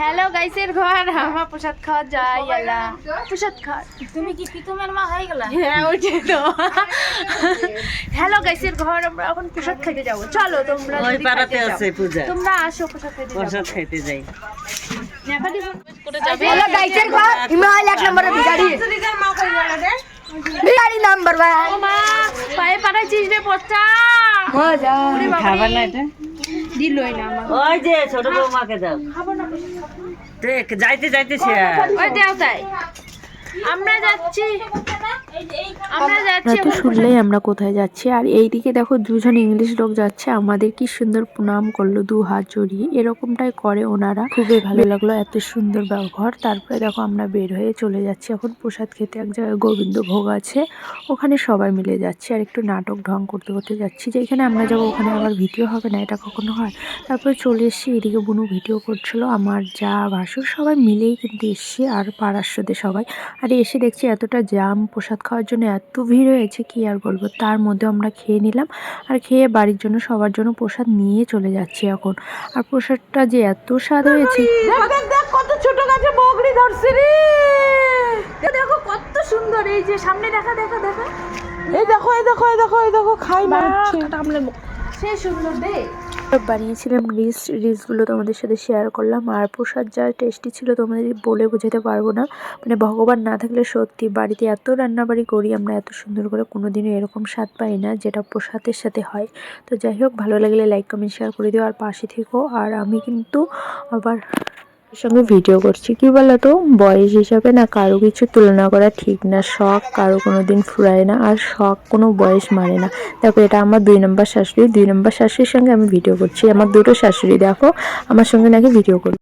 Hello গাইসের ঘর। আমার প্রসাদ খাওয়া যায় প্রসাদ খাওয়া তুমি কি প্রীতমের মা হয়ে গেলা? হ্যাঁ ওইটাই তো। হ্যালো গাইসের ঘর। আমরা এখন প্রসাদ খাইতে যাব। চলো তোমরা ওই পাড়াতে আছে পূজা। তোমরা আসো প্রসাদ খাইতে যাব প্রসাদ খাইতে যাই। হ্যালো গাইসের ঘর। হিমালয় এক নম্বরের বিগাড়ি বিগাড়ি নাম্বার ওয়ান ও মা পায়ে পচা। মজা। খাবার না এটা? দিলই না আমার ওই যে ছোট বৌমাকে দাও। খাব না দেখ যাইতে যাইতে সে। ওই দেও তাই। আমরা যাচ্ছি। তো শুনলেই আমরা কোথায় যাচ্ছি। আর এইদিকে দেখো দুজন ইংলিশ লোক যাচ্ছে। আমাদের কি সুন্দর প্রণাম করল দু হাত জড়িয়ে। এরকমটাই করে ওনারা। খুবই ভালো লাগল এত সুন্দর ব্যবহার। তারপরে দেখো আমরা বের হয়ে চলে যাচ্ছি। এখন প্রসাদ খেতে এক জায়গায় গোবিন্দ ভোগ আছে। ওখানে সবাই মিলে যাচ্ছি। আর একটু নাটক ঢং করতে করতে যাচ্ছি। যেখানে আমরা যাব ওখানে আবার ভিডিও হবে না এটা কখনো হয়? তারপরে চলে এসেছি এদিকে বুনু ভিডিও করছিল। আমার যা ভাসুর সবাই মিলেই কিন্তু এসছি। আর পাড়ার সাথে সবাই। আর এসে দেখছি এতটা জাম প্রসাদ খাওয়ার জন্য এত ভিড় হয়েছে কি আর বলব? তার মধ্যে আমরা খেয়ে নিলাম আর খেয়ে বাড়ির জন্য সবার জন্য প্রসাদ নিয়ে চলে যাচ্ছি এখন। আর প্রসাদটা যে এত স্বাদ হয়েছে। কত ছোট গাছে বগড়ি ধরছে রে। দেখো কত সুন্দর এই যে সামনে দেখা দেখা দেখা। এই দেখো এই দেখো এই দেখো এই দেখো খাই মারছে সে সুন্দর রে বানিয়েছিলাম রিলস, রিলসগুলো তোমাদের সাথে শেয়ার করলাম। আর প্রসাদ যা টেস্টি ছিল তোমাদের বলে বোঝাতে পারব না। মানে ভগবান না থাকলে সত্যি বাড়িতে এত রান্নাবাড়ি করি আমরা, এত সুন্দর করে কোনোদিনও এরকম স্বাদ পাই না, যেটা প্রসাদের সাথে হয়। তো যাই হোক, ভালো লাগলে লাইক কমেন্ট শেয়ার করে দিও। আর পাশে থেকো। আর আমি কিন্তু আবার সঙ্গে ভিডিও করছি। কি বলো তো বয়স হিসাবে না কারও কিছু তুলনা করা ঠিক না, শখ কারও কোনো দিন ফুরায় না, আর শখ কোনো বয়স মানে না। দেখো, এটা আমার দুই নম্বর শাশুড়ি, দুই নম্বর শাশুড়ির সঙ্গে আমি ভিডিও করছি। আমার দুটো শাশুড়ি, দেখো, আমার সঙ্গে নাকি ভিডিও করবে